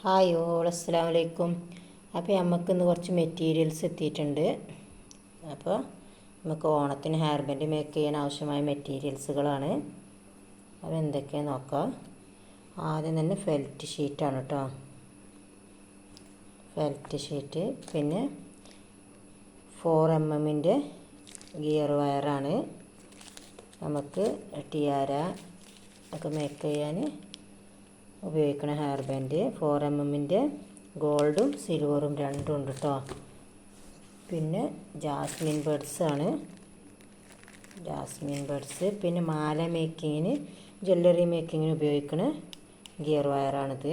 Hi all അസ്സാം വലൈക്കും അപ്പോൾ നമുക്ക് ഇന്ന് കുറച്ച് മെറ്റീരിയൽസ് എത്തിയിട്ടുണ്ട്. അപ്പോൾ നമുക്ക് ഓണത്തിന് ഹെയർ ബാൻഡ് മേക്ക് ചെയ്യാൻ ആവശ്യമായ മെറ്റീരിയൽസുകളാണ് അപ്പോൾ എന്തൊക്കെയാണ് നോക്കാം? ആദ്യം തന്നെ ഫെൽറ്റ് ഷീറ്റാണ് കേട്ടോ ഫെൽറ്റ് ഷീറ്റ് പിന്നെ ഫോർ എം എമ്മിന്റെ ഗിയർ വയറാണ് നമുക്ക് ടിയാര ഒക്കെ മേക്ക് ചെയ്യാൻ ഉപയോഗിക്കുന്ന ഹെയർ ബാൻഡ് ഫോർ എം എമ്മിന്റെ ഗോൾഡും സിൽവറും രണ്ടും ഉണ്ട് കേട്ടോ പിന്നെ ജാസ്മിൻ ബേഡ്സ് ആണ്. ജാസ്മിൻ ബേഡ്സ് പിന്നെ മാല മേക്കിങ്ങിന് ജ്വല്ലറി മേക്കിങ്ങിന് ഉപയോഗിക്കുന്ന ഗിയർ വയറാണിത്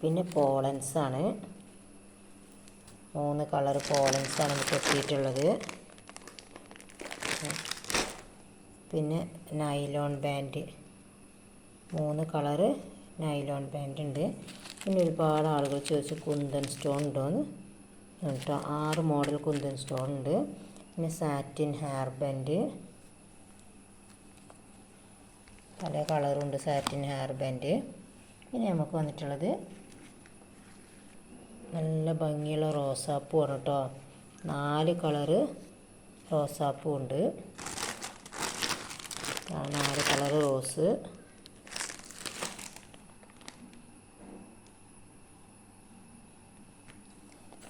പിന്നെ പോളൻസ് ആണ്. മൂന്ന് കളർ പോളൻസ് ആണ് നമുക്ക് എത്തിയിട്ടുള്ളത് പിന്നെ നൈലോൺ ബാൻഡ് മൂന്ന് കളറ് നൈലോൺ പാന്റ് ഉണ്ട്. പിന്നെ ഒരുപാട് ആളുകൾ ചോദിച്ചു കുന്തൻ സ്റ്റോൺ ഉണ്ടോയെന്ന് കേട്ടോ ആറ് മോഡൽ കുന്തൻ സ്റ്റോൺ ഉണ്ട്. പിന്നെ സാറ്റിൻ ഹെയർ ബാൻഡ് പല കളറുണ്ട് സാറ്റിൻ ഹെയർ ബാൻഡ് പിന്നെ നമുക്ക് വന്നിട്ടുള്ളത് നല്ല ഭംഗിയുള്ള റോസാപ്പൂ ആണ് കേട്ടോ. നാല് കളറ് റോസാപ്പൂ ഉണ്ട്. നാല് കളറ് റോസ്.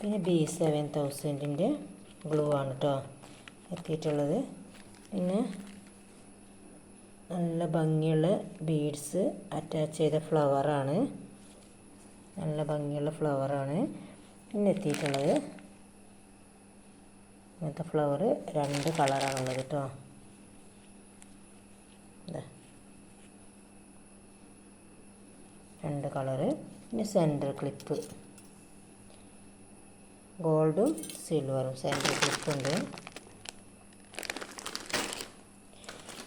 പിന്നെ ബി സെവൻ തൗസൻഡിന്റെ ഗ്ലൂ ആണ് കേട്ടോ എത്തിയിട്ടുള്ളത്. പിന്നെ നല്ല ഭംഗിയുള്ള ബീഡ്സ് അറ്റാച്ച് ചെയ്ത ഫ്ലവറാണ് നല്ല ഭംഗിയുള്ള ഫ്ലവറാണ് പിന്നെ എത്തിയിട്ടുള്ളത്. ഇങ്ങനത്തെ ഫ്ലവർ രണ്ട് കളറാണുള്ളത് കേട്ടോ രണ്ട് കളറ് പിന്നെ സെന്റർ ക്ലിപ്പ് ഗോൾഡും സിൽവറും സെന്റർ ക്ലിപ്പുണ്ട്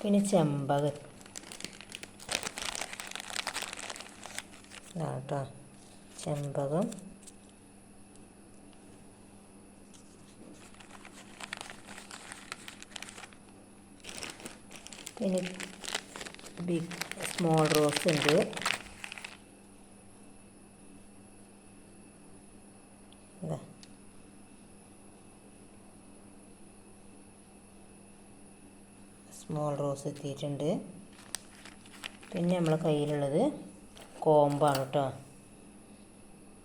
പിന്നെ ചെമ്പക. കേട്ടോ. ചെമ്പകം. പിന്നെ ബിഗ് സ്മോൾ റോസ് ഉണ്ട്. സ്മോൾ റോസ് എത്തിയിട്ടുണ്ട്. പിന്നെ നമ്മളെ കയ്യിലുള്ളത് കോമ്പാണ് കേട്ടോ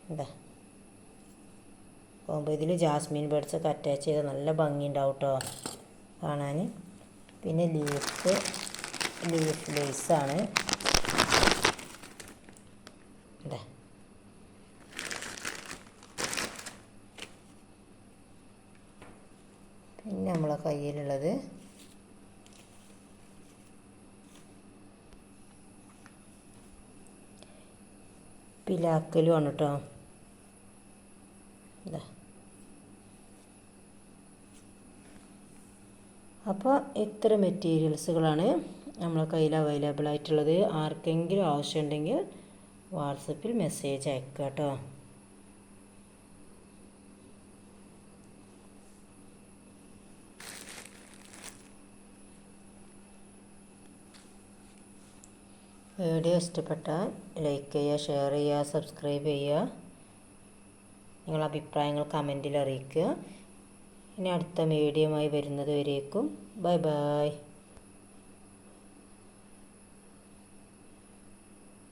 എന്താ കോമ്പ് ഇതിൽ ജാസ്മിൻ ബേഡ്സ് ഒക്കെ അറ്റാച്ച് ചെയ്ത് നല്ല ഭംഗി ഉണ്ടാവും കേട്ടോ കാണാൻ പിന്നെ ലീഫ് ലീഫ് ലേസാണ് എന്താ പിന്നെ നമ്മളെ കയ്യിലുള്ളത് പിലാക്കലുമാണ് കേട്ടോ അപ്പോൾ ഇത്ര മെറ്റീരിയൽസുകളാണ് നമ്മളെ കയ്യിൽ അവൈലബിൾ ആയിട്ടുള്ളത് ആർക്കെങ്കിലും ആവശ്യമുണ്ടെങ്കിൽ വാട്സപ്പിൽ മെസ്സേജ് അയക്കുക കേട്ടോ വീഡിയോ ഇഷ്ടപ്പെട്ടാൽ ലൈക്ക് ചെയ്യുക ഷെയർ ചെയ്യുക സബ്സ്ക്രൈബ് ചെയ്യുക. നിങ്ങളുടെ അഭിപ്രായങ്ങൾ കമന്റിൽ അറിയിക്കുക. ഇനി അടുത്ത വീഡിയോയുമായി വരുന്നത് വരേക്കും. Bye bye